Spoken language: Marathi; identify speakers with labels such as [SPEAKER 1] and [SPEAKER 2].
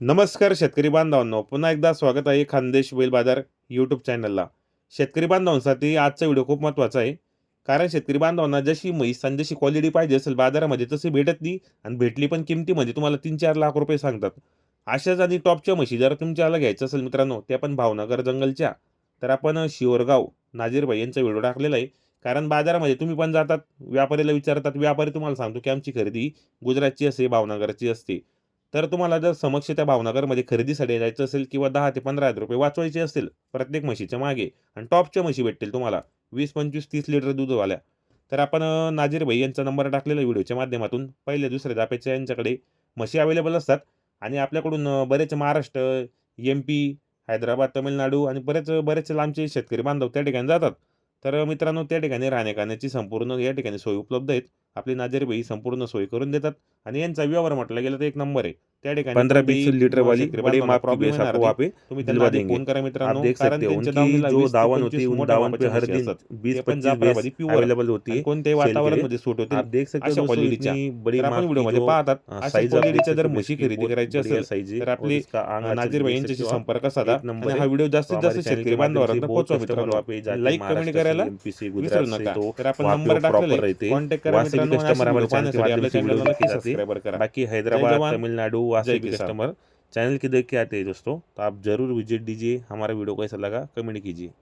[SPEAKER 1] नमस्कार शेतकरी बांधवांनो. पुन्हा एकदा स्वागत आहे खानदेश बैल बाजार यूट्यूब चॅनलला शेतकरी बांधवांसाठी आजचा व्हिडिओ खूप महत्त्वाचा आहे. कारण शेतकरी बांधवांना जशी म्हैस आणि जशी क्वालिटी पाहिजे असेल बाजारामध्ये तशी भेटत नाही आणि भेटली पण किमतीमध्ये तुम्हाला तीन चार लाख रुपये सांगतात. अशाच आणि टॉपच्या म्हशी जर तुमच्याला घ्यायचं असेल मित्रांनो त्या पण भावनगर जंगलच्या. तर आपण शिवरगाव नाजीरबाई यांचा व्हिडिओ टाकलेला आहे. कारण बाजारामध्ये तुम्ही पण जातात व्यापारीला विचारतात व्यापारी तुम्हाला सांगतो की आमची खरेदी गुजरातची असते भावनगरची असते. तर तुम्हाला जर समक्ष त्या भावनगरमध्ये खरेदीसाठी जायचं असेल किंवा दहा ते पंधरा हजार रुपये वाचवायचे असतील प्रत्येक म्हशीच्या मागे आणि टॉपच्या म्हशी भेटतील तुम्हाला वीस पंचवीस तीस लिटर दूधवाल्या. तर आपण नाजीर भाई यांचा नंबर टाकलेला व्हिडिओच्या माध्यमातून पहिल्या दुसऱ्या दाप्याच्या यांच्याकडे म्हशी अवेलेबल असतात आणि आपल्याकडून बरेच महाराष्ट्र एम पी हैदराबाद तमिळनाडू आणि बरेच बरेच लांबचे शेतकरी बांधव त्या ठिकाणी जातात. तर मित्रांनो त्या ठिकाणी राहण्या खाण्याची संपूर्ण या ठिकाणी सोय उपलब्ध आहेत. आपली नाजेरबाई संपूर्ण सोय करून देतात. आणि यांचा व्यवहार म्हटलं गेलं तर एक नंबर आहे. त्या ठिकाणी
[SPEAKER 2] पंद्रह
[SPEAKER 1] कोणतेही
[SPEAKER 2] बीस लीटर वाली
[SPEAKER 1] शेतकरी
[SPEAKER 2] बड़ी
[SPEAKER 1] बांधवांना
[SPEAKER 2] माप की
[SPEAKER 1] problem
[SPEAKER 2] भैंस
[SPEAKER 1] येणार
[SPEAKER 2] आपको
[SPEAKER 1] नाही.
[SPEAKER 2] वहाँ पे
[SPEAKER 1] तुम्ही
[SPEAKER 2] दिलवा
[SPEAKER 1] त्यांना आधी
[SPEAKER 2] देंगे
[SPEAKER 1] फोन करा
[SPEAKER 2] आप
[SPEAKER 1] मित्रांनो
[SPEAKER 2] देख
[SPEAKER 1] कारण
[SPEAKER 2] सकते हो
[SPEAKER 1] त्यांच्या
[SPEAKER 2] उनकी
[SPEAKER 1] दावणीला
[SPEAKER 2] जो
[SPEAKER 1] 20 ते
[SPEAKER 2] दावन
[SPEAKER 1] 25
[SPEAKER 2] होती है उन
[SPEAKER 1] मोठ्या
[SPEAKER 2] दावन पे
[SPEAKER 1] मापाच्या
[SPEAKER 2] हर
[SPEAKER 1] म्हशी
[SPEAKER 2] दिन
[SPEAKER 1] असतात.
[SPEAKER 2] बीस
[SPEAKER 1] ते पण
[SPEAKER 2] पच्चीस
[SPEAKER 1] जाफराबादी
[SPEAKER 2] भैंस
[SPEAKER 1] pure
[SPEAKER 2] अवेलेबल होती
[SPEAKER 1] आणि
[SPEAKER 2] है
[SPEAKER 1] कोणत्याही
[SPEAKER 2] sale के लिए.
[SPEAKER 1] वातावरणामध्ये सूट
[SPEAKER 2] आप देख सकते हो
[SPEAKER 1] क्वालिटीच्या.
[SPEAKER 2] बड़ी माप
[SPEAKER 1] व्हिडिओमध्ये
[SPEAKER 2] जो
[SPEAKER 1] पाहतात क्वालिटीच्या
[SPEAKER 2] सकते
[SPEAKER 1] जर म्हशी खरेदी करायची असेल
[SPEAKER 2] है
[SPEAKER 1] तर आपली नाजीर. संपर्क साधा
[SPEAKER 2] नंबर है.
[SPEAKER 1] व्हिडिओ जास्तीत जास्त शेतकरी बांधवांना पोहोचवा मित्रांनो लाईक कमेंट करायला विसरू नका
[SPEAKER 2] तो
[SPEAKER 1] तर आपण नंबर टाकलेला
[SPEAKER 2] हैं.
[SPEAKER 1] कॉन्टॅक्ट करा मित्रांनो व्हिडिओ आपल्या चॅनलला नक्की करा
[SPEAKER 2] बाकी हैदराबाद
[SPEAKER 1] जवान,
[SPEAKER 2] तमिलनाडु वहाँ
[SPEAKER 1] जय
[SPEAKER 2] से भी
[SPEAKER 1] किसान।
[SPEAKER 2] कस्टमर चैनल के देख के आते हैं दोस्तों तो आप जरूर विजिट दीजिए हमारा वीडियो कैसा लगा कमेंट कीजिए